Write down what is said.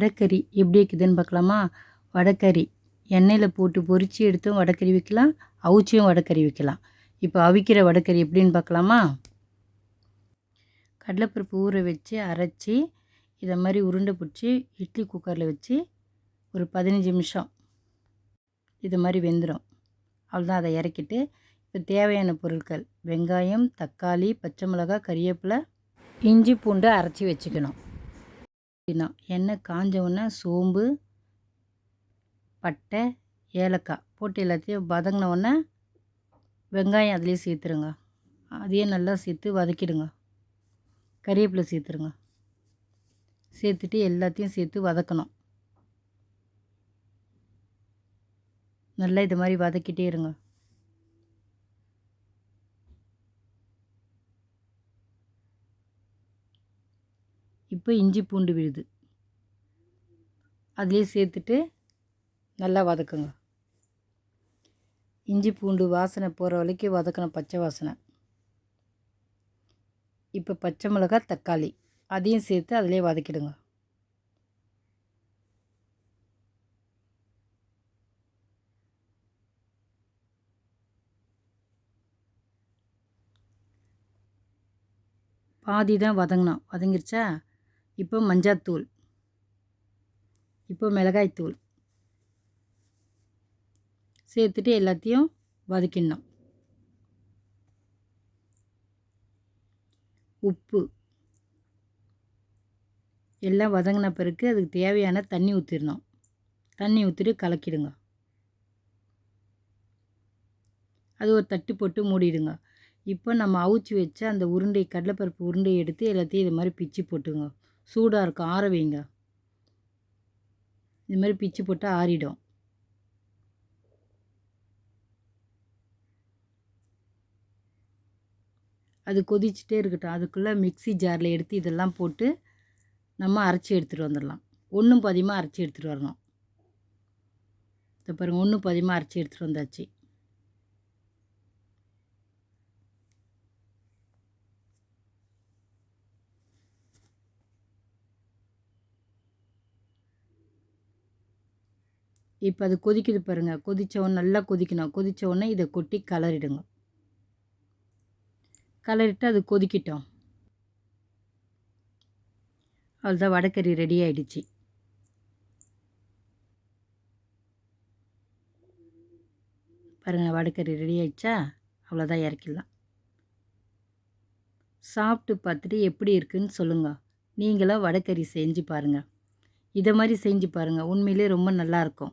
வடக்கறி. எப்படி இருக்குதுன்னு பார்க்கலாமா? வடக்கறி. எண்ணெயில் போட்டு பொரித்து எடுத்தும் வடக்கறி வைக்கலாம். அவிச்சியும் வடக்கறி வைக்கலாம். இப்போ அவிக்கிற வடக்கறி எப்படின்னு பார்க்கலாமா? கடலைப்பருப்பு ஊற வச்சு அரைச்சி இதை மாதிரி உருண்டை பிடிச்சி இட்லி குக்கரில் வச்சு ஒரு பதினஞ்சு நிமிஷம் இது மாதிரி வெந்துடும் அவ்வளோதான் அதை இறக்கிட்டு இப்போ தேவையான பொருட்கள் வெங்காயம் தக்காளி பச்சை மிளகாய் கறிவேப்பிலை இஞ்சி பூண்டு அரைச்சி வச்சுக்கணும். இன்னும் எண்ணெய் காஞ்ச உடனே சோம்பு பட்டை ஏலக்காய் போட்டு எல்லாத்தையும் வதங்கின உடனே வெங்காயம் அதுலேயே சேர்த்துருங்க. அதையும் நல்லா சேர்த்து வதக்கிடுங்க. கறிவேப்பிலை சேர்த்துருங்க. சேர்த்துட்டு எல்லாத்தையும் சேர்த்து வதக்கணும். நல்லா இது மாதிரி வதக்கிட்டே இருங்க. இப்போ இஞ்சி பூண்டு விழுது. அதுலேயே சேர்த்துட்டு நல்லா வதக்குங்க. இஞ்சி பூண்டு வாசனை போகிற வரைக்கும் வதக்கணும் பச்சை வாசனை. இப்போ பச்சை மிளகாய் தக்காளி. அதையும் சேர்த்து அதிலே வதக்கிடுங்க. பாதி தான் வதங்கினோம். வதங்கிருச்சா? இப்போ மஞ்சாத்தூள். இப்போ மிளகாய்த்தூள். சேர்த்துட்டு எல்லாத்தையும் வதக்கிடணும். உப்பு. எல்லாம் வதங்கின பிறகு அதுக்கு தேவையான தண்ணி ஊற்றிடணும் தண்ணி ஊற்றிட்டு கலக்கிடுங்க. அது ஒரு தட்டு போட்டு மூடிடுங்க. இப்போ நம்ம அவிச்சி வச்ச அந்த உருண்டை கடலைப்பருப்பு உருண்டை எடுத்து எல்லாத்தையும் இது மாதிரி பிச்சு போட்டுங்க சூடாக இருக்கும். ஆற வைங்க. இது மாதிரி பிச்சு போட்டு ஆறிடும். அது கொதிச்சுட்டே இருக்கட்டும். அதுக்குள்ளே மிக்ஸி ஜாரில் எடுத்து இதெல்லாம் போட்டு நம்ம அரைச்சி எடுத்துகிட்டு வந்துடலாம். ஒன்றும் பாதியமாக அரைச்சி எடுத்துகிட்டு வரணும். இப்போ பாருங்கள் ஒன்றும் பாதியமாக அரைச்சி எடுத்துகிட்டு வந்தாச்சு. இப்போ அது கொதிக்குது பாருங்கள் கொதித்தவொன்னே நல்லா கொதிக்கணும். கொதித்தவொன்னே இதை கொட்டி கலரிடுங்க. கலரிட்டு அது கொதிக்கிட்டோம். அவ்வளோதான் வடைக்கறி ரெடி ஆகிடுச்சி பாருங்கள் வடைக்கறி ரெடி ஆயிடுச்சா? அவ்வளோதான் இறக்கிடலாம். சாப்பிட்டு பார்த்துட்டு எப்படி இருக்குன்னு சொல்லுங்கள் நீங்களும் வடைக்கறி செஞ்சு பாருங்கள் இதை மாதிரி செஞ்சு பாருங்கள் உண்மையிலே ரொம்ப நல்லாயிருக்கும்